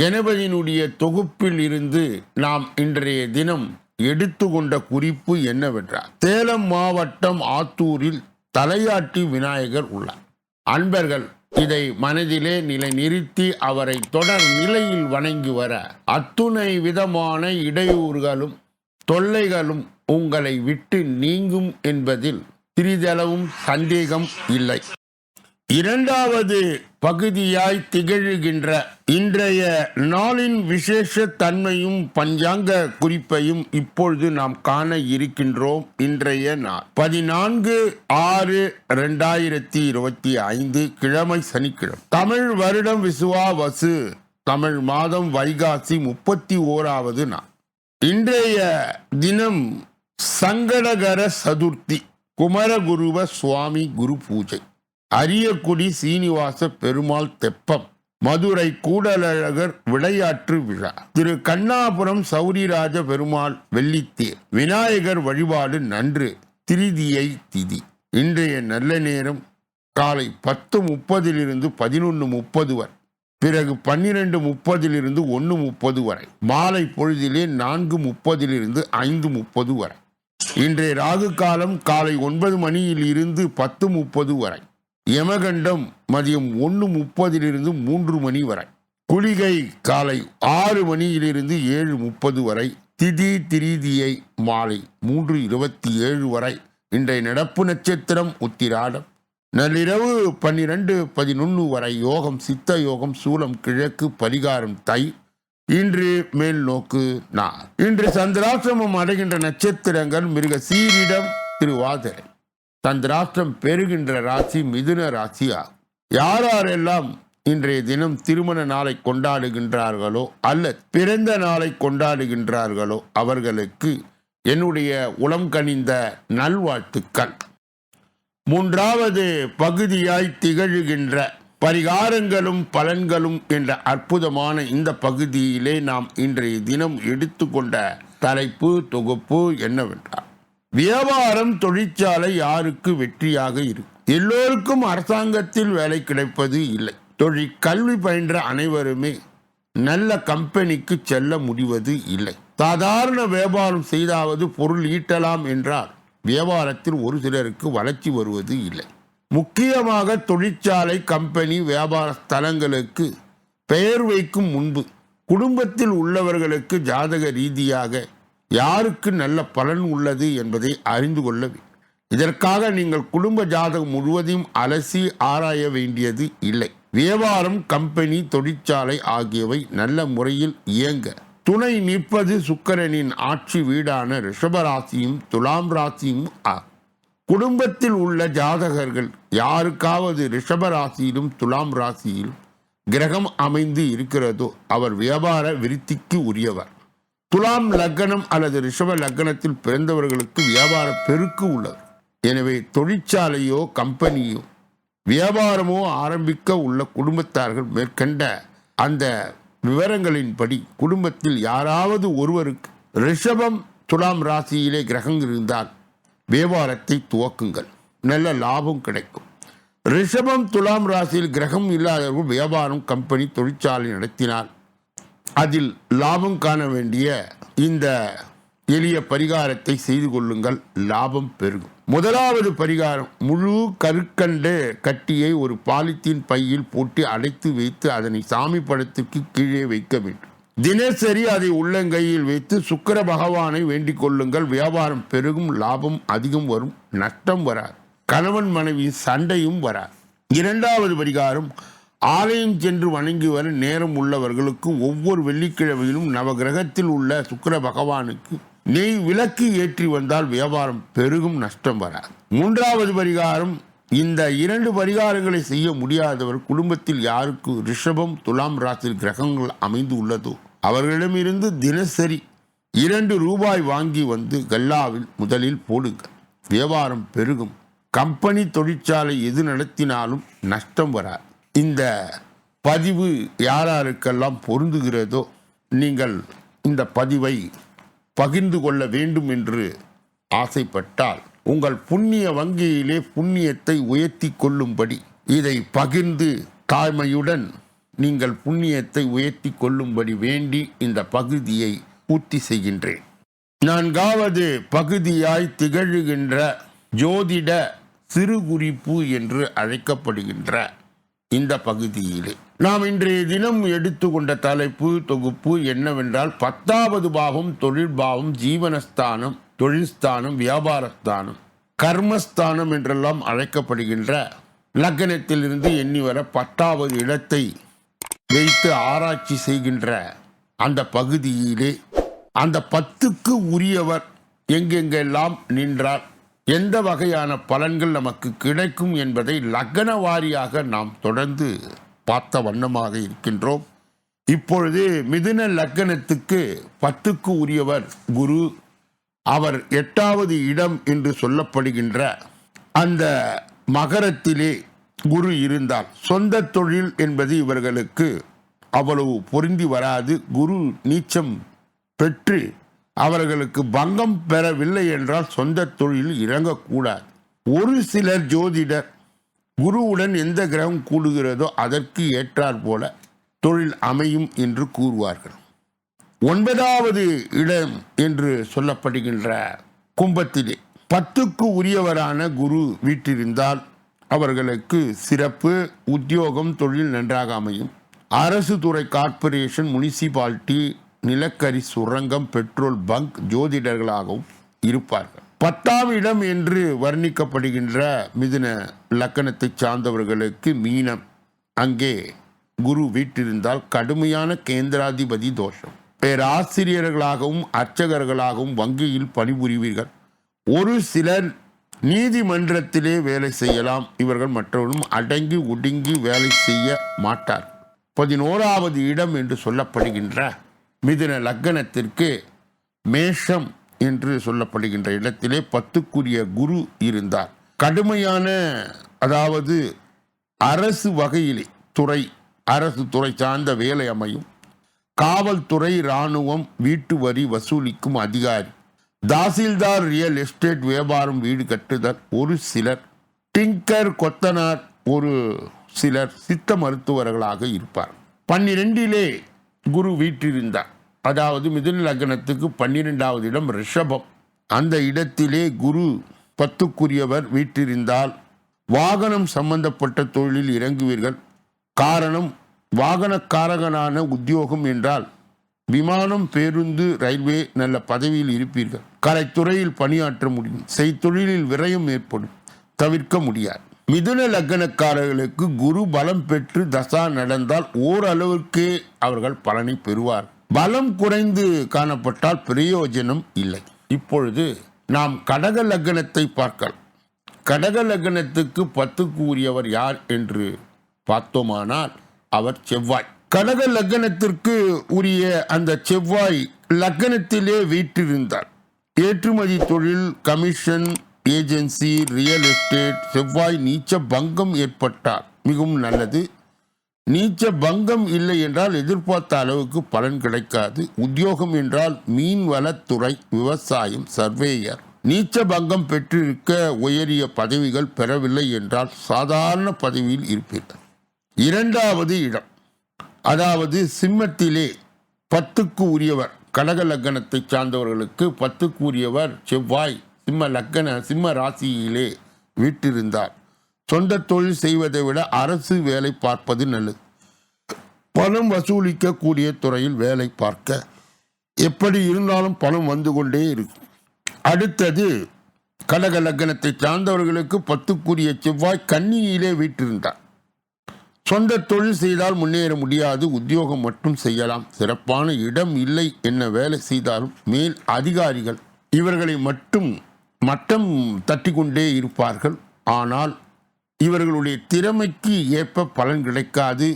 கணபதியினுடைய தொகுப்பில் இருந்து நாம் இன்றைய தினம் எடுத்துக்கொண்ட குறிப்பு என்னவென்றால் சேலம் மாவட்டம் ஆத்தூரில் தலையாட்டி விநாயகர் உள்ளார். அன்பர்கள் இதை மனதிலே நிலை நிறுத்தி அவரை தொடர் நிலையில் வணங்கி வர அத்துணை விதமான இடையூறுகளும் தொல்லைகளும் உங்களை விட்டு நீங்கும் என்பதில் சிறிதளவும் சந்தேகம் இல்லை. இரண்டாவது பகுதியாய் திகழ்கின்ற இன்றைய நாளின் விசேஷ தன்மையும் பஞ்சாங்க குறிப்பையும் இப்பொழுது நாம் காண இருக்கின்றோம். இன்றைய நாள் பதினான்கு ஆறு ரெண்டாயிரத்தி இருபத்தி ஐந்து கிழமை சனிக்கிழமை. தமிழ் வருடம் விசுவாவசு தமிழ் மாதம் வைகாசி முப்பத்தி ஓராவது நாள். இன்றைய தினம் சங்கடகர சதுர்த்தி குமரகுருவ சுவாமி குரு பூஜை. அரியக்குடி சீனிவாச பெருமாள் தெப்பம் மதுரை கூடலழகர் விளையாட்டு விழா. திரு கண்ணாபுரம் சௌரிராஜ பெருமாள் வெள்ளித்தேர் விநாயகர் வழிபாடு நன்று திருதியை திதி. இன்றைய நல்ல நேரம் காலை பத்து முப்பதிலிருந்து பதினொன்று முப்பது வரை பிறகு பன்னிரண்டு முப்பதிலிருந்து ஒன்று முப்பது வரை மாலை பொழுதிலே நான்கு முப்பதிலிருந்து ஐந்து முப்பது வரை. இன்றைய ராகு காலம் காலை ஒன்பது மணியில் இருந்து பத்து முப்பது வரை. யமகண்டம் மதியம் ஒன்று முப்பதிலிருந்து மூன்று மணி வரை. குளிகை காலை ஆறு மணியிலிருந்து ஏழு முப்பது வரை. திதி திரிதியை மாலை மூன்று இருபத்தி ஏழு வரை. இன்றைய நடப்பு நட்சத்திரம் உத்திராடம். நள்ளிரவு பன்னிரண்டு பதினொன்று வரை யோகம் சித்த யோகம் சூலம் கிழக்கு பரிகாரம் தை. இன்று மேல் நோக்கு நான் இன்று சந்திராசிரமம் அடைகின்ற நட்சத்திரங்கள் மிருக சீரிடம் திருவாதிரை. தன் ராஷ்டிரம் பெறுகின்ற ராசி மிதுன ராசி ஆகும் யாரெல்லாம் இன்றைய தினம் திருமண நாளை கொண்டாடுகின்றார்களோ அல்லது பிறந்த நாளை கொண்டாடுகின்றார்களோ அவர்களுக்கு என்னுடைய உளம் கனிந்த நல்வாழ்த்துக்கள். மூன்றாவது பகுதியாய் திகழ்கின்ற பரிகாரங்களும் பலன்களும் என்ற அற்புதமான இந்த பகுதியிலே நாம் இன்றைய தினம் எடுத்துக்கொண்ட தலைப்பு தொகுப்பு என்னவென்றால் வியாபாரம் தொழிற்சாலை யாருக்கு வெற்றியாக இருக்கும்? எல்லோருக்கும் அரசாங்கத்தில் வேலை கிடைப்பது இல்லை. தொழில் கல்வி பயின்ற அனைவருமே நல்ல கம்பெனிக்கு செல்ல முடிவது இல்லை. சாதாரண வியாபாரம் செய்தாவது பொருள் ஈட்டலாம் என்றால் வியாபாரத்தில் ஒரு சிலருக்கு வளர்ச்சி வருவது இல்லை. முக்கியமாக தொழிற்சாலை கம்பெனி வியாபார ஸ்தலங்களுக்கு பெயர் வைக்கும் முன்பு குடும்பத்தில் உள்ளவர்களுக்கு ஜாதக ரீதியாக யாருக்கு நல்ல பலன் உள்ளது என்பதை அறிந்து கொள்ள வேண்டும் இதற்காக நீங்கள் குடும்ப ஜாதகம் முழுவதையும் அலசி ஆராய வேண்டியது இல்லை. வியாபாரம் கம்பெனி தொழிற்சாலை ஆகியவை நல்ல முறையில் இயங்க. துணை நிற்பது சுக்கரனின் ஆட்சி வீடான ரிஷபராசியும் துலாம் ராசியும் குடும்பத்தில் உள்ள ஜாதகர்கள் யாருக்காவது ரிஷபராசியிலும் துலாம் ராசியிலும் கிரகம் அமைந்து இருக்கிறதோ அவர் வியாபார விருத்திக்கு உரியவர். துலாம் லக்னம் அல்லது ரிஷப லக்னத்தில் பிறந்தவர்களுக்கு வியாபார பெருக்கு உள்ளது. எனவே தொழிற்சாலையோ கம்பெனியோ வியாபாரமோ ஆரம்பிக்க உள்ள குடும்பத்தார்கள் மேற்கண்ட அந்த விவரங்களின்படி குடும்பத்தில் யாராவது ஒருவருக்கு ரிஷபம் துலாம் ராசியிலே கிரகம் இருந்தால் வியாபாரத்தை துவக்குங்கள். நல்ல லாபம் கிடைக்கும். ரிஷபம் துலாம் ராசியில் கிரகம் இல்லாதவர்கள் வியாபாரம் கம்பெனி தொழிற்சாலை நடத்தினால் அதில் லாபம் காண வேண்டிய இந்த எளிய பரிகாரத்தை செய்து கொள்ளுங்கள். லாபம் பெருகும். முதலாவது பரிகாரம் முழு கருக்கண்டு கட்டியை ஒரு பாலித்தீன் பையில் போட்டு அடைத்து வைத்து அதனை சாமி படத்திற்கு கீழே வைக்க வேண்டும். தினசரி அதை உள்ளங்கையில் வைத்து சுக்கிர பகவானை வேண்டிக் கொள்ளுங்கள். வியாபாரம் பெருகும் லாபம் அதிகம் வரும் நஷ்டம் வராது. கணவன் மனைவி சண்டையும் வராது. இரண்டாவது பரிகாரம் ஆலயம் சென்று வணங்கி வர நேரம் உள்ளவர்களுக்கும் ஒவ்வொரு வெள்ளிக்கிழமையிலும் நவகிரகத்தில் உள்ள சுக்கர பகவானுக்கு நெய் விளக்கு ஏற்றி வந்தால் வியாபாரம் பெருகும் நஷ்டம் வராது. மூன்றாவது பரிகாரம் இந்த இரண்டு பரிகாரங்களை செய்ய முடியாதவர் குடும்பத்தில் யாருக்கு ரிஷபம் துலாம் ராசியில் கிரகங்கள் அமைந்து உள்ளதோ அவர்களிடமிருந்து தினசரி இரண்டு ரூபாய் வாங்கி வந்து கல்லாவில் முதலில் போடுங்கள். வியாபாரம் பெருகும். கம்பெனி தொழிற்சாலை எது நடத்தினாலும் நஷ்டம் வராது. இந்த பதிவு யாராருக்கெல்லாம் பொருந்துகிறதோ நீங்கள் இந்த பதிவை பகிர்ந்து கொள்ள வேண்டும் என்று ஆசைப்பட்டால் உங்கள் புண்ணிய வங்கியிலே புண்ணியத்தை உயர்த்தி கொள்ளும்படி இதை பகிர்ந்து தாய்மையுடன் நீங்கள் புண்ணியத்தை உயர்த்தி கொள்ளும்படி வேண்டி இந்த பகுதியை பூர்த்தி செய்கின்றேன். நான்காவது பகுதியாய் திகழ்கின்ற ஜோதிட சிறுகுறிப்பு என்று அழைக்கப்படுகின்ற இந்த பகுதியிலே. நாம் இன்றைய தினம் எடுத்துக்கொண்ட தலைப்பு தொகுப்பு என்னவென்றால் பத்தாவது பாவம் தொழில் பாவம் ஜீவனஸ்தானம் தொழில்ஸ்தானம் வியாபாரஸ்தானம் கர்மஸ்தானம் என்றெல்லாம் அழைக்கப்படுகின்ற லக்னத்திலிருந்து எண்ணி வர பத்தாவது இடத்தை வைத்து ஆராய்ச்சி செய்கின்ற அந்த பகுதியிலே அந்த பத்துக்கு உரியவர் எங்கெங்கெல்லாம் நின்றார் எந்த வகையான பலன்கள் நமக்கு கிடைக்கும் என்பதை லக்ன வாரியாக நாம் தொடர்ந்து பார்த்த வண்ணமாக இருக்கின்றோம். இப்பொழுது மிதுன லக்னத்துக்கு பத்துக்கு உரியவர் குரு. அவர் எட்டாவது இடம் என்று சொல்லப்படுகின்ற அந்த மகரத்திலே குரு இருந்தால் சொந்த தொழில் என்பது இவர்களுக்கு அவ்வளவு பொருந்தி வராது. குரு நீச்சம் பெற்று அவர்களுக்கு பங்கம் பெறவில்லை என்றால் சொந்த தொழில் இறங்கக்கூடாது. ஒரு சிலர் ஜோதிடர் குருவுடன் எந்த கிரகம் கூடுகிறதோ அதற்கு ஏற்றாற் போல தொழில் அமையும் என்று கூறுவார்கள். ஒன்பதாவது இடம் என்று சொல்லப்படுகின்ற கும்பத்திலே பத்துக்கு உரியவரான குரு வீட்டிருந்தால் அவர்களுக்கு சிறப்பு உத்தியோகம் தொழில் நன்றாக அமையும். அரசு துறை கார்ப்பரேஷன் முனிசிபாலிட்டி நிலக்கரி சுரங்கம் பெட்ரோல் பங்க் ஜோதிடர்களாகவும் இருப்பார்கள். பத்தாம் இடம் என்று வர்ணிக்கப்படுகின்ற மிதுன லக்கணத்தை சார்ந்தவர்களுக்கு மீனம். அங்கே குரு வீட்டிருந்தால் கடுமையான கேந்திராதிபதி தோஷம். பேராசிரியர்களாகவும் அர்ச்சகர்களாகவும் வங்கியில் பணிபுரிவீர்கள். ஒரு சிலர் நீதிமன்றத்திலே வேலை செய்யலாம். இவர்கள் மற்றவர்களும் அடங்கி ஒடுங்கி வேலை செய்ய மாட்டார் பதினோராவது இடம் என்று சொல்லப்படுகின்ற மிதுன லக்கணத்திற்கு மேஷம் என்று சொல்லப்படுகின்ற இடத்திலே பத்துக்குரிய குரு இருந்தார். கடுமையான அதாவது அரசு வகையிலே துறை அரசு துறை சார்ந்த வேலை அமையும். காவல்துறை இராணுவம் வீட்டு வரி வசூலிக்கும் அதிகாரி. தாசில்தார் ரியல் எஸ்டேட் வியாபாரம் வீடு கட்டுதல் ஒரு சிலர். டிங்கர் கொத்தனார் ஒரு சிலர் சித்த மருத்துவர்களாக இருப்பார். பன்னிரெண்டிலே குரு வீற்றிருந்தார். அதாவது மிதுன லக்னத்துக்கு பன்னிரெண்டாவது இடம் ரிஷபம். அந்த இடத்திலே குரு பத்துக்குரியவர் வீற்றிருந்தால் வாகனம் சம்பந்தப்பட்ட தொழிலில் இறங்குவீர்கள். காரணம் வாகனக்காரகனான உத்தியோகம் என்றால் விமானம் பேருந்து ரயில்வே நல்ல பதவியில் இருப்பீர்கள். கலைத்துறையில் பணியாற்ற முடியும். செய்தொழிலில் விரயம் ஏற்படும். தவிர்க்க முடியாது. மிதுன லக்னக்காரர்களுக்கு குரு பலம் பெற்று தசா நடந்தால் ஓரளவிற்கே அவர்கள் பலனை பெறுவார் பலம் குறைந்து காணப்பட்டால் பிரயோஜனம் இல்லை. இப்பொழுது நாம் கடக லக்னத்தை பார்க்கலாம். கடக லக்னத்துக்கு பத்து கூறியவர் யார் என்று பார்த்தோமானால் அவர் செவ்வாய். கடக லக்னத்திற்கு உரிய அந்த செவ்வாய் லக்னத்திலே வீற்றிருந்தார். ஏற்றுமதி தொழில் கமிஷன் ஏஜென்சி ரியல் எஸ்டேட் செவ்வாய் நீச்ச பங்கம் ஏற்பட்டார் மிகவும் நல்லது. நீச்ச பங்கம் இல்லை என்றால் எதிர்பார்த்த அளவுக்கு பலன் கிடைக்காது. உத்தியோகம் என்றால் மீன்வளத்துறை விவசாயம் சர்வேயர். நீச்ச பங்கம் பெற்றிருக்க உயரிய பதவிகள் பெறவில்லை என்றால் சாதாரண பதவியில் இருப்பீர்கள். இரண்டாவது இடம். அதாவது சிம்மத்திலே பத்துக்கு உரியவர் கடக லக்கணத்தை சார்ந்தவர்களுக்கு பத்துக்கு உரியவர் செவ்வாய். சிம்ம லக்கண சிம்ம ராசியிலே வீட்டிருந்தார். சொந்த தொழில் செய்வதை விட அரசு வேலை பார்ப்பது நல்லது. பணம் வசூலிக்கக்கூடிய துறையில் வேலை பார்க்க எப்படி இருந்தாலும் பணம் வந்து கொண்டே இருக்கும். அடுத்தது கடக லக்னத்தை சார்ந்தவர்களுக்கு பத்துக்குரிய செவ்வாய் கன்னியிலே வீட்டிருந்தார். சொந்த தொழில் செய்தால் முன்னேற முடியாது உத்தியோகம் மட்டும் செய்யலாம். சிறப்பான இடம் இல்லை என்ன வேலை செய்தாலும் மேல் அதிகாரிகள் இவர்களை மட்டும் மட்டம் தட்டி கொண்டே இருப்பார்கள். ஆனால் இவர்களுடைய திறமைக்கு ஏற்ப பலன் கிடைக்காது.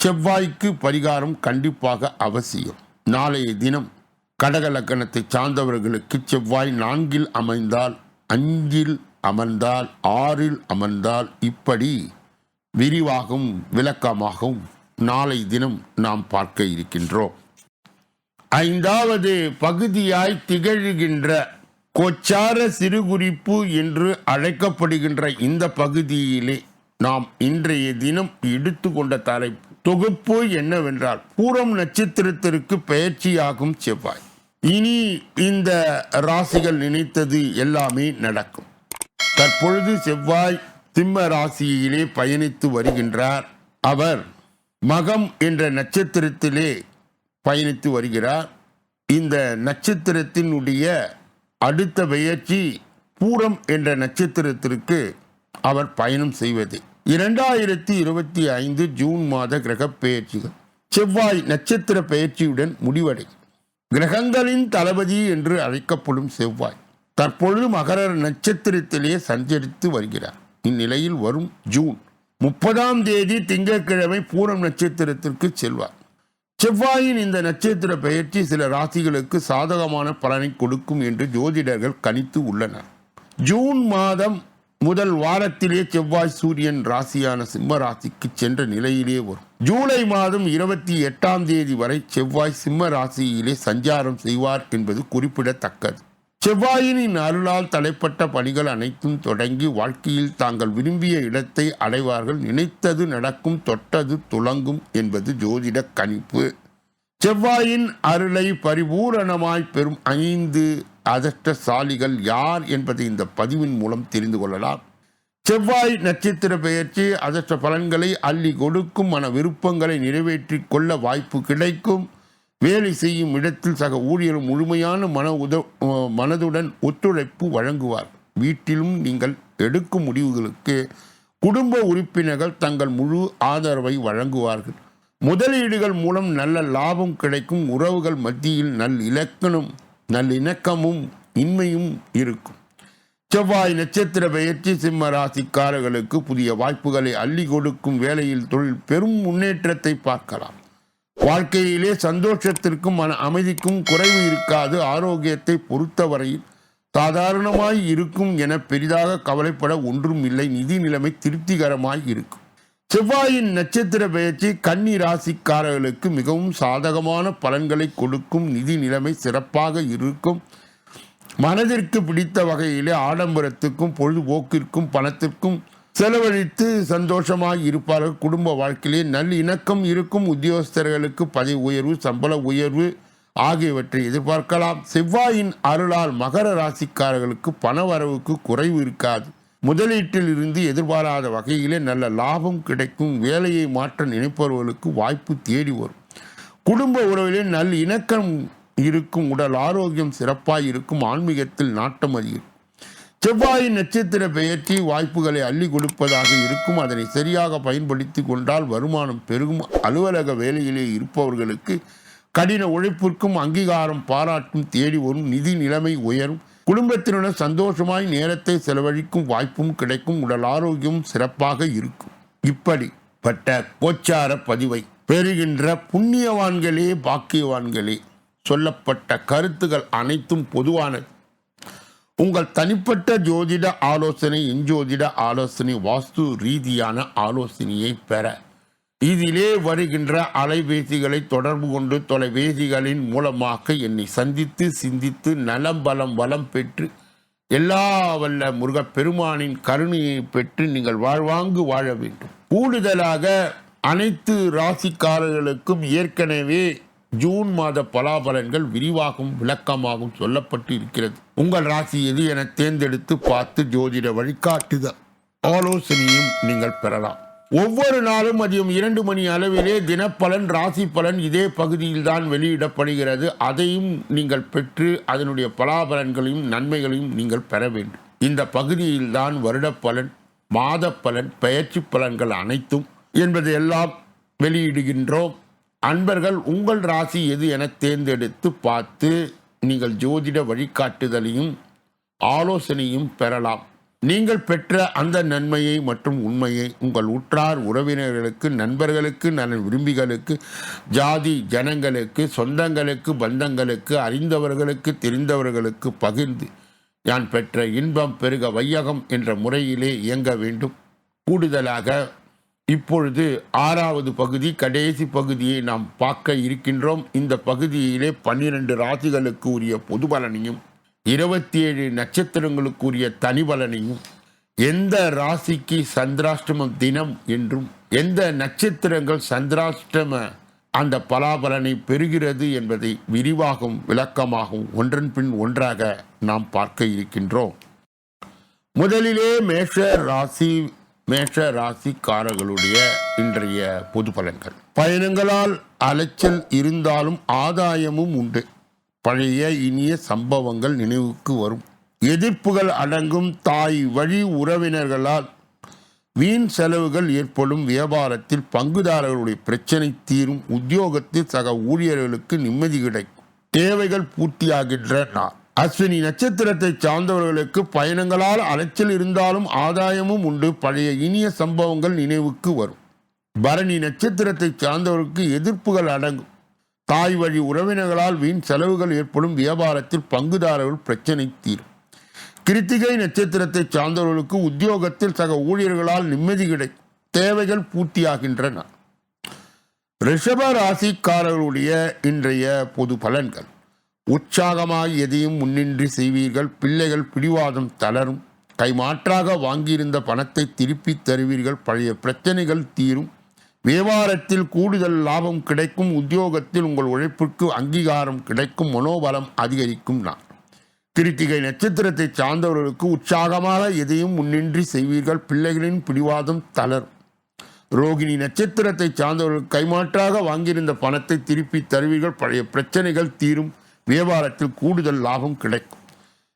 செவ்வாய்க்கு பரிகாரம் கண்டிப்பாக அவசியம். நாளைய தினம் கடக லக்கணத்தை சார்ந்தவர்களுக்கு செவ்வாய் நான்கில் அமைந்தால் அஞ்சில் அமர்ந்தால் ஆறில் அமர்ந்தால் இப்படி விரிவாகவும் விளக்கமாகவும் நாளை தினம் நாம் பார்க்க இருக்கின்றோம். ஐந்தாவது பகுதியாய் திகழ்கின்ற கொச்சார சிறுகுறிப்பு என்று அழைக்கப்படுகின்ற இந்த பகுதியிலே நாம் இன்றைய தினம் எடுத்துக்கொண்ட தலைப்பு. தொகுப்பு என்னவென்றால் பூரம் நட்சத்திரத்திற்கு பயிற்சியாகும் செவ்வாய். இனி இந்த ராசிகள் நினைத்தது எல்லாமே நடக்கும். தற்பொழுது செவ்வாய் சிம்ம ராசியிலே பயணித்து வருகின்றார். அவர் மகம் என்ற நட்சத்திரத்திலே பயணித்து வருகிறார். இந்த நட்சத்திரத்தினுடைய அடுத்த பெயர்ச்சி பூரம் என்ற நட்சத்திரத்திற்கு அவர் பயணம் செய்வது. இரண்டாயிரத்தி இருபத்தி ஐந்து ஜூன் மாத கிரக பெயர்ச்சிகள். செவ்வாய் நட்சத்திர பெயர்ச்சியுடன் முடிவடை கிரகங்களின் தளபதி என்று அழைக்கப்படும் செவ்வாய் தற்பொழுது மகர நட்சத்திரத்திலே சஞ்சரித்து வருகிறார். இந்நிலையில் வரும் ஜூன் முப்பதாம் தேதி திங்கட்கிழமை பூரம் நட்சத்திரத்திற்கு செல்வார். செவ்வாயின் இந்த நட்சத்திர பெயர்ச்சி சில ராசிகளுக்கு சாதகமான பலனை கொடுக்கும் என்று ஜோதிடர்கள் கணித்து உள்ளனர். ஜூன் மாதம் முதல் வாரத்திலே செவ்வாய் சூரியன் ராசியான சிம்ம ராசிக்கு சென்ற நிலையிலே வரும். ஜூலை மாதம் இருபத்தி எட்டாம் தேதி வரை செவ்வாய் சிம்ம ராசியிலே சஞ்சாரம் செய்வார் என்பது குறிப்பிடத்தக்கது. செவ்வாயினின் அருளால் தலைப்பட்ட பணிகள் அனைத்தும் தொடங்கி வாழ்க்கையில் தாங்கள் விரும்பிய இடத்தை அடைவார்கள். நினைத்தது நடக்கும் தொட்டது துலங்கும் என்பது ஜோதிட கணிப்பு. செவ்வாயின் அருளை பரிபூரணமாய் பெறும் ஐந்து அதிர்ஷ்டசாலிகள் யார் என்பதை இந்த பதிவின் மூலம் தெரிந்து கொள்ளலாம். செவ்வாய் நட்சத்திர பெயர்ச்சி அதிர்ஷ்ட பலன்களை அள்ளி கொடுக்கும் மன விருப்பங்களை நிறைவேற்றிக் கொள்ள வாய்ப்பு கிடைக்கும். வேலை செய்யும் இடத்தில் சக ஊழியர் முழுமையான மன உத மனதுடன் ஒத்துழைப்பு வழங்குவார். வீட்டிலும் நீங்கள் எடுக்கும் முடிவுகளுக்கு குடும்ப உறுப்பினர்கள் தங்கள் முழு ஆதரவை வழங்குவார்கள். முதலீடுகள் மூலம் நல்ல லாபம் கிடைக்கும் உறவுகள் மத்தியில் நல் இலக்கணம் நல்லிணக்கமும் இன்மையும் இருக்கும். செவ்வாய் நட்சத்திர பெயர்ச்சி சிம்ம ராசிக்காரர்களுக்கு புதிய வாய்ப்புகளை அள்ளி கொடுக்கும் வேலையில் தொழில் பெரும் முன்னேற்றத்தை பார்க்கலாம். வாழ்க்கையிலே சந்தோஷத்திற்கும் மன அமைதிக்கும் குறைவு இருக்காது. ஆரோக்கியத்தை பொறுத்தவரையில் சாதாரணமாய் இருக்கும் என பெரிதாக கவலைப்பட ஒன்றும் இல்லை. நிதி நிலைமை திருப்திகரமாய் இருக்கும். செவ்வாயின் நட்சத்திர பெயர்ச்சி கன்னி ராசிக்காரர்களுக்கு மிகவும் சாதகமான பலன்களை கொடுக்கும். நிதி நிலைமை சிறப்பாக இருக்கும். மனதிற்கு பிடித்த வகையிலே ஆடம்பரத்துக்கும் பொழுதுபோக்கிற்கும் பணத்திற்கும் செலவழித்து சந்தோஷமாக இருப்பார்கள். குடும்ப வாழ்க்கையிலே நல் இணக்கம் இருக்கும். உத்தியோகஸ்தர்களுக்கு பதவி உயர்வு சம்பள உயர்வு ஆகியவற்றை எதிர்பார்க்கலாம். செவ்வாயின் அருளால் மகர ராசிக்காரர்களுக்கு பண வரவுக்கு குறைவு இருக்காது. முதலீட்டில் இருந்து எதிர்பாராத வகையிலே நல்ல லாபம் கிடைக்கும். வேலையை மாற்ற நினைப்பவர்களுக்கு வாய்ப்பு தேடி வரும். குடும்ப உறவிலே நல் இணக்கம் இருக்கும். உடல் ஆரோக்கியம் சிறப்பாக இருக்கும். ஆன்மீகத்தில் நாட்டம் அதிகம் செவ்வாயின் நட்சத்திர பெயர்ச்சி வாய்ப்புகளை அள்ளி கொடுப்பதாக இருக்கும். அதனை சரியாக பயன்படுத்தி கொண்டால் வருமானம் பெருகும். அலுவலக வேலையிலே இருப்பவர்களுக்கு கடின உழைப்பிற்கும் அங்கீகாரம் பாராட்டும் தேடி வரும். நிதி நிலைமை உயரும். குடும்பத்தினுடன் சந்தோஷமாய் நேரத்தை செலவழிக்கும் வாய்ப்பும் கிடைக்கும். உடல் ஆரோக்கியம் சிறப்பாக இருக்கும். இப்படிப்பட்ட கோச்சார பதிவை பெறுகின்ற புண்ணியவான்களே பாக்கியவான்களே சொல்லப்பட்ட கருத்துகள் அனைத்தும் பொதுவானது. உங்கள் தனிப்பட்ட ஜோதிட ஆலோசனை எஞ்சோதிட ஆலோசனை வாஸ்து ரீதியான ஆலோசனையை பெற. இதிலே வருகின்ற அலைபேசிகளை தொடர்பு கொண்டு தொலைபேசிகளின் மூலமாக என்னை சந்தித்து சிந்தித்து நலம் பலம் வளம் பெற்று எல்லா வல்ல முருகப்பெருமானின் கருணையை பெற்று நீங்கள் வாழ்வாங்கு வாழ வேண்டும். கூடுதலாக அனைத்து ராசிக்காரர்களுக்கும் ஏற்கனவே ஜூன் மாத பலாபலன்கள் விரிவாகவும் விளக்கமாகவும் சொல்லப்பட்டு இருக்கிறது. உங்கள் ராசி எது என தேர்ந்தெடுத்து பார்த்து ஜோதிட வழிகாட்டுதல் ஆலோசனையும் நீங்கள் பெறலாம். ஒவ்வொரு நாளும் மதியம் இரண்டு மணி அளவிலே தினப்பலன் ராசி பலன் இதே பகுதியில் தான் வெளியிடப்படுகிறது. அதையும் நீங்கள் பெற்று அதனுடைய பலாபலன்களையும் நன்மைகளையும் நீங்கள் பெற வேண்டும். இந்த பகுதியில்தான் வருட பலன் மாத பலன் பெயர்ச்சி பலன்கள் அனைத்தும் என்பதை எல்லாம் வெளியிடுகின்றோம். அன்பர்கள் உங்கள் ராசி எது என தேர்ந்தெடுத்து பார்த்து நீங்கள் ஜோதிட வழிகாட்டுதலையும் ஆலோசனையும் பெறலாம். நீங்கள் பெற்ற அந்த நன்மையை மற்றும் உண்மையை உங்கள் உற்றார் உறவினர்களுக்கு நண்பர்களுக்கு நலன் விரும்பிகளுக்கு ஜாதி ஜனங்களுக்கு சொந்தங்களுக்கு பந்தங்களுக்கு அறிந்தவர்களுக்கு தெரிந்தவர்களுக்கு பகிர்ந்து நான் பெற்ற இன்பம் பெருக வையகம் என்ற முறையிலே இயங்க வேண்டும். கூடுதலாக இப்பொழுது ஆறாவது பகுதி கடைசி பகுதியை நாம் பார்க்க இருக்கின்றோம். இந்த பகுதியிலே பன்னிரண்டு ராசிகளுக்கு உரிய பொது பலனையும் இருபத்தி ஏழு நட்சத்திரங்களுக்குரிய தனி பலனையும் எந்த ராசிக்கு சந்திராஷ்டமம் தினம் என்றும் எந்த நட்சத்திரங்கள் சந்திராஷ்டம அந்த பலாபலனை பெறுகிறது என்பதை விரிவாகவும் விளக்கமாகவும் ஒன்றன் பின் ஒன்றாக நாம் பார்க்க இருக்கின்றோம். முதலிலே மேஷ ராசி மேஷ ராசிக்காரர்களுடைய இன்றைய பொது பலன்கள். பயணங்களால் அலைச்சல் இருந்தாலும் ஆதாயமும் உண்டு. பழைய இனிய சம்பவங்கள் நினைவுக்கு வரும். எதிர்ப்புகள் அடங்கும். தாய் வழி உறவினர்களால் வீண் செலவுகள் ஏற்படும். வியாபாரத்தில் பங்குதாரர்களுடைய பிரச்சனை தீரும். உத்தியோகத்தில் சக ஊழியர்களுக்கு நிம்மதி கிடைக்கும். தேவைகள் பூர்த்தியாகின்ற நாள் அஸ்வினி நட்சத்திரத்தை சார்ந்தவர்களுக்கு பயணங்களால் அலைச்சல் இருந்தாலும் ஆதாயமும் உண்டு. பழைய இனிய சம்பவங்கள் நினைவுக்கு வரும். பரணி நட்சத்திரத்தை சார்ந்தவர்களுக்கு எதிர்ப்புகள் அடங்கும். தாய் வழி உறவினர்களால் வீண் செலவுகள் ஏற்படும். வியாபாரத்தில் பங்குதாரர்கள் பிரச்சனை தீரும். கிருத்திகை நட்சத்திரத்தை சார்ந்தவர்களுக்கு உத்தியோகத்தில் சக ஊழியர்களால் நிம்மதி கிடைக்கும். தேவைகள் பூர்த்தியாகின்றன. ரிஷப ராசிக்காரர்களுடைய இன்றைய பொது பலன்கள். உற்சாகமாக எதையும் முன்னின்றி செய்வீர்கள். பிள்ளைகள் பிடிவாதம் தளரும். கைமாற்றாக வாங்கியிருந்த பணத்தை திருப்பி தருவீர்கள். பழைய பிரச்சனைகள் தீரும். வியாபாரத்தில் கூடுதல் லாபம் கிடைக்கும். உத்தியோகத்தில் உங்கள் உழைப்புக்கு அங்கீகாரம் கிடைக்கும். மனோபலம் அதிகரிக்கும் நான். கிருத்திகை நட்சத்திரத்தை சார்ந்தவர்களுக்கு உற்சாகமாக எதையும் முன்னின்றி செய்வீர்கள். பிள்ளைகளின் பிடிவாதம் தளரும். ரோகிணி நட்சத்திரத்தை சார்ந்தவர்கள் கைமாற்றாக வாங்கியிருந்த பணத்தை திருப்பி தருவீர்கள். பழைய பிரச்சனைகள் தீரும். வியாபாரத்தில் கூடுதல் லாபம் கிடைக்கும்.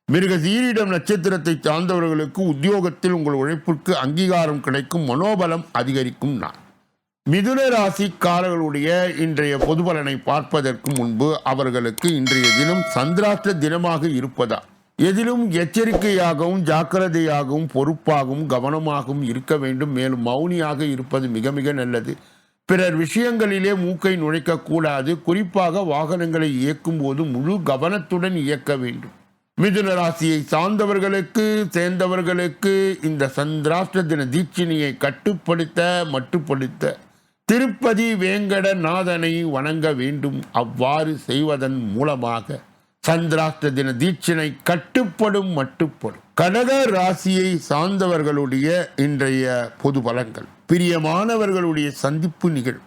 மிருக சீரிடம் நட்சத்திரத்தை சார்ந்தவர்களுக்கு உத்தியோகத்தில் உங்கள் உழைப்புக்கு அங்கீகாரம் கிடைக்கும் மனோபலம் அதிகரிக்கும் நான் மிதுன ராசிக்காரர்களுடைய இன்றைய பொது பலனை பார்ப்பதற்கு முன்பு அவர்களுக்கு இன்றைய தினம் சந்திராஷ்ட தினமாக இருப்பதா? எதிலும் எச்சரிக்கையாகவும் ஜாக்கிரதையாகவும் பொறுப்பாகவும் கவனமாகவும் இருக்க வேண்டும். மேலும் மௌனியாக இருப்பது மிக மிக நல்லது. பிறர் விஷயங்களிலே மூக்கை நுழைக்கக்கூடாது. குறிப்பாக வாகனங்களை இயக்கும் போது முழு கவனத்துடன் இயக்க வேண்டும். மிதுன ராசியை சார்ந்தவர்களுக்கு சேர்ந்தவர்களுக்கு இந்த சந்திராஷ்ட தின தீட்சினியை கட்டுப்படுத்த மட்டுப்படுத்த திருப்பதி வேங்கடநாதனை வணங்க வேண்டும். அவ்வாறு செய்வதன் மூலமாக சந்திராஷ்ட தின தீட்சிணை கட்டுப்படும் மட்டுப்படும். கடக ராசியை சார்ந்தவர்களுடைய இன்றைய பொது பலன்கள். பிரியமானவர்களுடைய சந்திப்பு நிகழும்.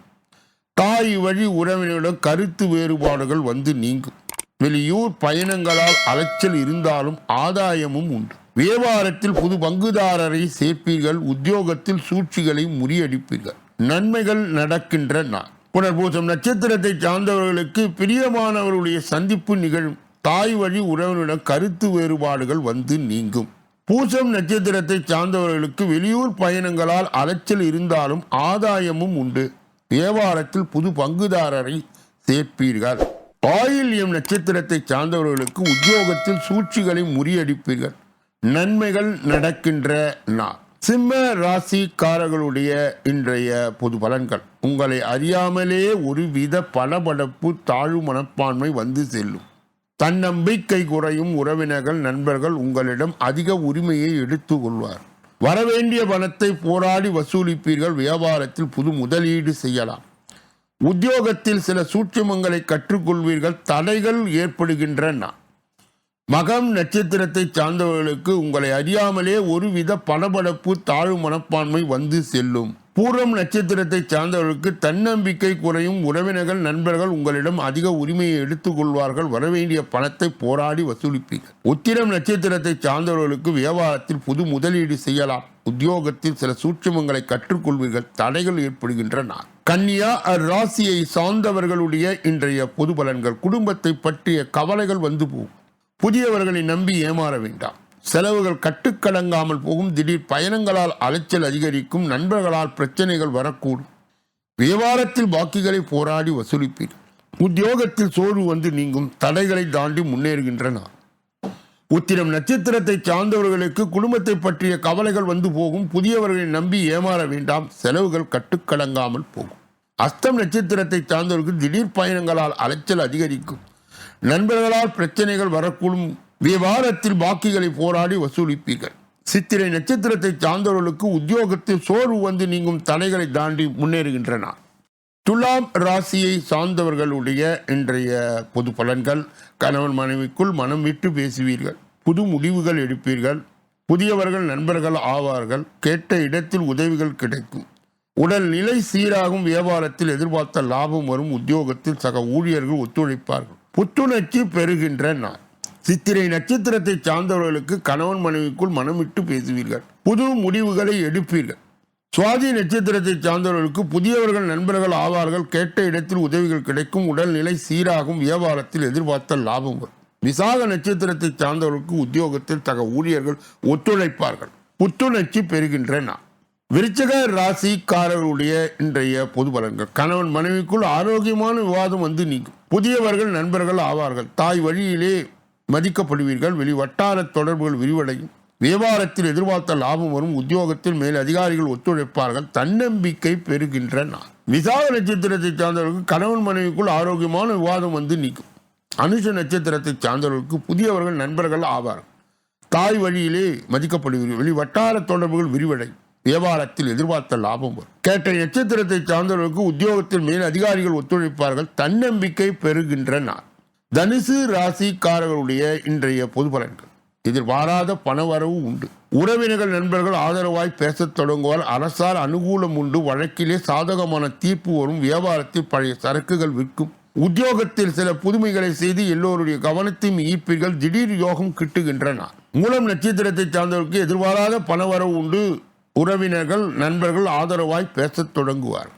தாய் வழி உறவினரிடம் கருத்து வேறுபாடுகள் வந்து நீங்கும். வெளியூர் பயணங்களால் அலைச்சல் இருந்தாலும் ஆதாயமும் உண்டு. வியாபாரத்தில் புது பங்குதாரரை சேர்ப்பீர்கள் உத்தியோகத்தில் சூழ்ச்சிகளை முறியடிப்பீர்கள். நன்மைகள் நடக்கின்ற நாள். புனர்பூசம் நட்சத்திரத்தை சார்ந்தவர்களுக்கு பிரியமானவர்களுடைய சந்திப்பு நிகழும். தாய் வழி உறவினரிடம் கருத்து வேறுபாடுகள் வந்து நீங்கும். பூசம் நட்சத்திரத்தை சார்ந்தவர்களுக்கு வெளியூர் பயணங்களால் அலைச்சல் இருந்தாலும் ஆதாயமும் உண்டு. வியாபாரத்தில் புது பங்குதாரரை சேர்ப்பீர்கள். ஆயில்யம் நட்சத்திரத்தை சார்ந்தவர்களுக்கு உத்தியோகத்தில் சூழ்ச்சிகளை முறியடிப்பீர்கள். நன்மைகள் நடக்கின்ற நாள். சிம்ம ராசிக்காரர்களுடைய இன்றைய பொது பலன்கள். உங்களை அறியாமலே ஒருவித பலபடப்பு தாழ்வு மனப்பான்மை வந்து செல்லும். தன்னம்பிக்கை குறையும் உறவினர்கள் நண்பர்கள் உங்களிடம் அதிக உரிமையை எடுத்து கொள்வார். வரவேண்டிய பணத்தை போராடி வசூலிப்பீர்கள். வியாபாரத்தில் புது முதலீடு செய்யலாம். உத்தியோகத்தில் சில சூட்சுமங்களை கற்றுக்கொள்வீர்கள். தடைகள் ஏற்படுகின்றன. மகம் நட்சத்திரத்தை சார்ந்தவர்களுக்கு உங்களை அறியாமலே ஒருவித படபடப்பு தாழ்வு மனப்பான்மை வந்து செல்லும். பூரம் நட்சத்திரத்தை சார்ந்தவர்களுக்கு தன்னம்பிக்கை குறையும் உறவினர்கள் நண்பர்கள் உங்களிடம் அதிக உரிமையை எடுத்துக்கொள்வார்கள் வரவேண்டிய பணத்தை போராடி வசூலிப்பீர்கள். உத்திரம் நட்சத்திரத்தை சார்ந்தவர்களுக்கு வியாபாரத்தில் புது முதலீடு செய்யலாம். உத்தியோகத்தில் சில சூட்சமங்களை கற்றுக்கொள்வீர்கள். தடைகள் ஏற்படுகின்றன. கன்னியா ராசியை சார்ந்தவர்களுடைய இன்றைய பொது பலன்கள். குடும்பத்தை பற்றிய கவலைகள் வந்து போகும். புதியவர்களை நம்பி ஏமாற வேண்டாம். செலவுகள் கட்டுக்கடங்காமல் போகும். திடீர் பயணங்களால் அலைச்சல் அதிகரிக்கும். நண்பர்களால் பிரச்சனைகள் வரக்கூடும். வியாபாரத்தில் பாக்கிகளை போராடி வசூலிப்பீர். உத்தியோகத்தில் சோர்வு வந்து நீங்கும். தடைகளை தாண்டி முன்னேறுகின்றன. உத்திரம் நட்சத்திரத்தை சார்ந்தவர்களுக்கு குடும்பத்தை பற்றிய கவலைகள் வந்து போகும். புதியவர்களை நம்பி ஏமாற வேண்டாம். செலவுகள் கட்டுக்கடங்காமல் போகும். அஸ்தம் நட்சத்திரத்தை சார்ந்தவர்களுக்கு திடீர் பயணங்களால் அலைச்சல் அதிகரிக்கும். நண்பர்களால் பிரச்சனைகள் வரக்கூடும். வியாபாரத்தில் பாக்கிகளை போராடி வசூலிப்பீர்கள். சித்திரை நட்சத்திரத்தை சார்ந்தவர்களுக்கு உத்தியோகத்தில் சோர்வு வந்து நீங்கும் தடைகளை தாண்டி முன்னேறுகின்றன. துலாம் ராசியை சார்ந்தவர்களுடைய இன்றைய பொது பலன்கள் கணவன் மனைவிக்குள் மனம் விட்டு பேசுவீர்கள் புது முடிவுகள் எடுப்பீர்கள் புதியவர்கள் நண்பர்கள் ஆவார்கள் கேட்ட இடத்தில் உதவிகள் கிடைக்கும். உடல் நிலை சீராகும் வியாபாரத்தில் எதிர்பார்த்த லாபம் வரும் உத்தியோகத்தில் சக ஊழியர்கள் ஒத்துழைப்பார்கள். புத்துணர்ச்சி பெறுகின்ற நாள். சித்திரை நட்சத்திரத்தை சார்ந்தவர்களுக்கு கணவன் மனைவிக்குள் மனமிட்டு பேசுவீர்கள். புது முடிவுகளை எடுப்பீர்கள். சுவாதி நட்சத்திரத்தை சார்ந்தவர்களுக்கு புதியவர்கள் நண்பர்கள் ஆவார்கள். கேட்ட இடத்தில் உதவிகள் கிடைக்கும். உடல்நிலை சீராகும். வியாபாரத்தில் எதிர்பார்த்த லாபம் வரும். விசாக நட்சத்திரத்தை சார்ந்தவர்களுக்கு உத்தியோகத்தில் தக ஊழியர்கள் ஒத்துழைப்பார்கள். புத்துணர்ச்சி பெறுகின்றன விருச்சக ராசிக்காரர்களுடைய இன்றைய பொது பலன்கள். கணவன் மனைவிக்குள் ஆரோக்கியமான விவாதம் வந்து நீங்கும். புதியவர்கள் நண்பர்கள் ஆவார்கள். தாய் வழியிலே மதிக்கப்படுவீர்கள். வெளி வட்டார தொடர்புகள் விரிவடையும். வியாபாரத்தில் எதிர்பார்த்த லாபம் வரும். உத்தியோகத்தில் மேல் அதிகாரிகள் ஒத்துழைப்பார்கள். தன்னம்பிக்கை பெறுகின்ற நாள். விசாக நட்சத்திரத்தை சார்ந்தவர்களுக்கு கணவன் மனைவிக்குள் ஆரோக்கியமான விவாதம் வந்து நீக்கும் அனுஷ நட்சத்திரத்தை சார்ந்தவர்களுக்கு புதியவர்கள் நண்பர்கள் ஆவார்கள். தாய் வழியிலே மதிக்கப்படுவீர்கள். வெளி வட்டார தொடர்புகள் விரிவடையும். வியாபாரத்தில் எதிர்பார்த்த லாபம் வரும். கேட்ட நட்சத்திரத்தை சார்ந்தவர்களுக்கு உத்தியோகத்தில் மேல் அதிகாரிகள் ஒத்துழைப்பார்கள். தன்னம்பிக்கை பெறுகின்ற நாள். தனுசு ராசிக்காரர்களுடைய இன்றைய பொது பலன்கள். எதிர்பாராத பணவரவு உண்டு. உறவினர்கள் நண்பர்கள் ஆதரவாய் பேசத் தொடங்குவார். அரசால் அனுகூலம் உண்டு. வழக்கிலே சாதகமான தீர்ப்பு வரும். வியாபாரத்தில் பழைய சரக்குகள் விற்கும். உத்தியோகத்தில் சில புதுமைகளை செய்து எல்லோருடைய கவனத்தையும் ஈர்ப்பீர்கள். திடீர் யோகம் கிட்டுகின்றன. மூலம் நட்சத்திரத்தை சார்ந்தவருக்கு எதிர்பாராத பணவரவு உண்டு. உறவினர்கள் நண்பர்கள் ஆதரவாய் பேசத் தொடங்குவார்.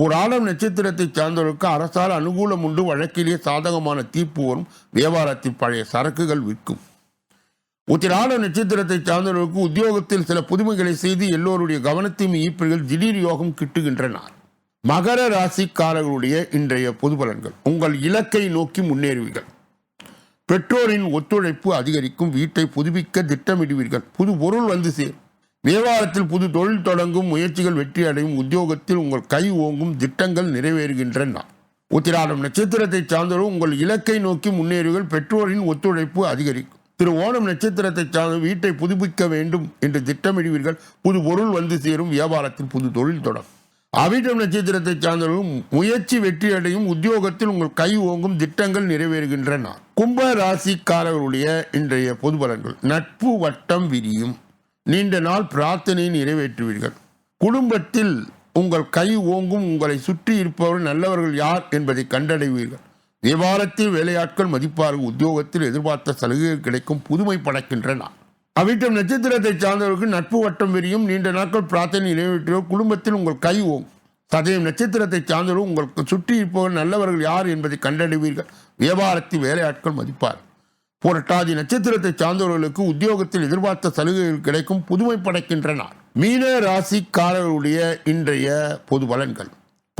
புராணம் நட்சத்திரத்தை சார்ந்தவர்களுக்கு அரசால் அனுகூலம் உண்டு. வழக்கிலே சாதகமான தீர்ப்பு வரும். வியாபாரத்தில் பழைய சரக்குகள் விற்கும். உத்திராட நட்சத்திரத்தை சார்ந்தவர்களுக்கு உத்தியோகத்தில் சில புதுமைகளை செய்து எல்லோருடைய கவனத்தையும் ஈர்ப்பீர்கள் திடீர் யோகம் கிட்டுகின்றனர் மகர ராசிக்காரர்களுடைய இன்றைய பொது பலன்கள். உங்கள் இலக்கை நோக்கி முன்னேறுவீர்கள். பெற்றோரின் ஒத்துழைப்பு அதிகரிக்கும். வீட்டை புதுப்பிக்க திட்டமிடுவீர்கள். புது பொருள் வந்து சேரும். வியாபாரத்தில் புது தொழில் தொடங்கும் முயற்சிகள் வெற்றி அடையும் உத்தியோகத்தில் உங்கள் கை ஓங்கும் திட்டங்கள் நிறைவேறுகின்றன. உத்திராடம் நட்சத்திரத்தை சார்ந்தவர்கள் உங்கள் இலக்கை நோக்கி முன்னேறுவீர்கள் பெற்றோரின் ஒத்துழைப்பு அதிகரிக்கும். திரு ஓணம் நட்சத்திரத்தை சார்ந்த வீட்டை புதுப்பிக்க வேண்டும் என்று திட்டமிடுவீர்கள் புது பொருள் வந்து சேரும் வியாபாரத்தில் புது தொழில் தொடங்கும். அவிட்டம் நட்சத்திரத்தை சார்ந்தவர்களும் முயற்சி வெற்றி அடையும் உத்தியோகத்தில் உங்கள் கை ஓங்கும் திட்டங்கள் நிறைவேறுகின்றன. கும்ப ராசிக்காரர்களுடைய இன்றைய பொது பலன்கள் நட்பு வட்டம் விரியும். நீண்ட நாள் பிரார்த்தனையை நிறைவேற்றுவீர்கள். குடும்பத்தில் உங்கள் கை ஓங்கும் உங்களை சுற்றி இருப்பவர்கள் நல்லவர்கள் யார் என்பதை கண்டடைவீர்கள். வியாபாரத்தில் வேலையாட்கள் மதிப்பார்கள் உத்தியோகத்தில் எதிர்பார்த்த சலுகைகள் கிடைக்கும் புதுமை படைக்கின்றன. அவிட்டம் நட்சத்திரத்தை சார்ந்தவர்களுக்கு நட்பு வட்டம் விரியும் நீண்ட நாட்கள் பிரார்த்தனை நிறைவேற்றுவோர் குடும்பத்தில் உங்கள் கை ஓங்கும். சதயம் நட்சத்திரத்தை சார்ந்தவர்கள் உங்களுக்கு சுற்றி இருப்பவர்கள் நல்லவர்கள் யார் என்பதை கண்டடைவீர்கள். வியாபாரத்தில் வேலையாட்கள் மதிப்பார் புரட்டாதி நட்சத்திரத்தை சார்ந்தவர்களுக்கு உத்தியோகத்தில் எதிர்பார்த்த சலுகைகள் கிடைக்கும் புதுமை படைக்கின்றன மீன ராசிக்காரர்களுடைய இன்றைய பொது பலன்கள்.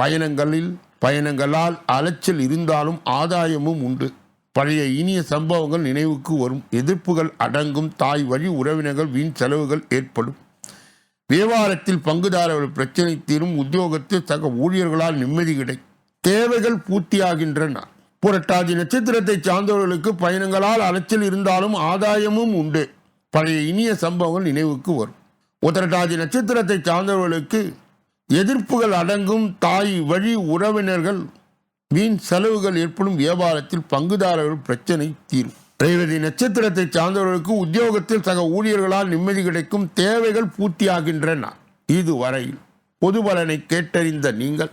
பயணங்களில் பயணங்களால் அலைச்சல் இருந்தாலும் ஆதாயமும் உண்டு. பழைய இனிய சம்பவங்கள் நினைவுக்கு வரும். எதிர்ப்புகள் அடங்கும். தாய் வழி உறவினர்கள் வீண் செலவுகள் ஏற்படும். வியாபாரத்தில் பங்குதாரர்கள் பிரச்சனை தீரும். உத்தியோகத்தில் சக ஊழியர்களால் நிம்மதி கிடை தேவைகள் பூர்த்தியாகின்றன. புரட்டாதி நட்சத்திரத்தை சார்ந்தவர்களுக்கு பயணங்களால் அலைச்சல் இருந்தாலும் ஆதாயமும் உண்டு. பழைய இனிய சம்பவங்கள் நினைவுக்கு வரும். உத்தரட்டாதி நட்சத்திரத்தை சார்ந்தவர்களுக்கு எதிர்ப்புகள் அடங்கும் தாய் வழி உறவினர்கள் வீண் செலவுகள் ஏற்படும் வியாபாரத்தில் பங்குதாரர்கள் பிரச்சனை தீரும். ரேவதி நட்சத்திரத்தை சார்ந்தவர்களுக்கு உத்தியோகத்தில் சக ஊழியர்களால் நிம்மதி கிடைக்கும் தேவைகள் பூர்த்தியாகின்றன. இதுவரையில் பொது பலனை கேட்டறிந்த நீங்கள்